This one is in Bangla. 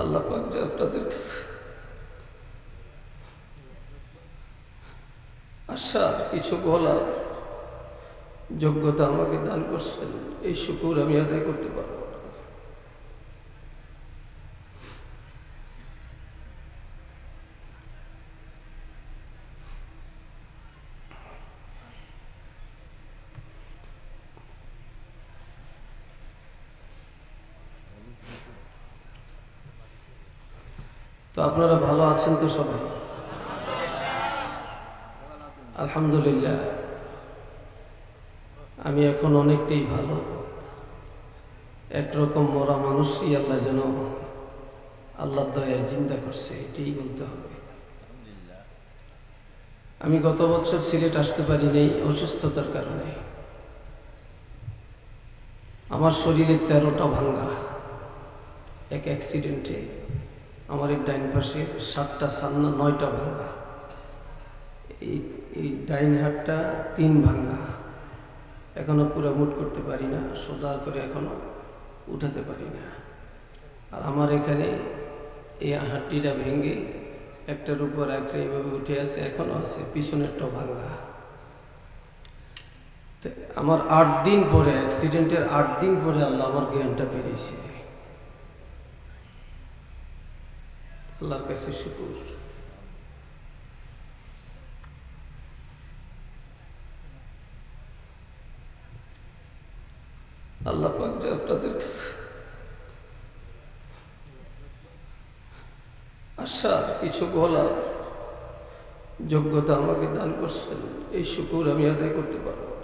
আল্লাহ পাক যে আপনাদের কাছে আশার কিছু বলার যোগ্যতা আমাকে দান করছেন, এই শুকুর আমি আদায় করতে পারব। তো আপনারা ভালো আছেন তো সবাই? আলহামদুলিল্লাহ। আমি এখন অনেকটাই ভালো। একরকম মরা মানুষই আল্লাহ যেন আল্লাহ দয়ায় চিন্তা করছে, এটাই বলতে হবে। আমি গত বছর সিলেট আসতে পারি অসুস্থতার কারণে। আমার শরীরের তেরোটা ভাঙ্গা, এক অ্যাক্সিডেন্টে আমার এই ডাইন পাশে সাতটা সান্না, নয়টা ভাঙ্গা। এই এই ডাইন হাতটা তিন ভাঙ্গা। এখনও পুরো মুট করতে পারি না, সোজা করে এখনও উঠাতে পারি না। আর আমার এখানে এই হাড্ডিটা ভেঙে একটার উপর একটা এইভাবে উঠে আছে, এখনও আছে, পিছনেরটাও ভাঙ্গা। আমার আট দিন পরে অ্যাক্সিডেন্টের আট দিন পরে আল্লাহ আমার জ্ঞানটা পেরেছে আল্লাহর কাছে শুকুর আল্লাহ পাক যে আপনাদের কাছে আশার কিছু বলার যোগ্যতা আমাকে দান করছেন, এই শুকুর আমি আদায় করতে পারব।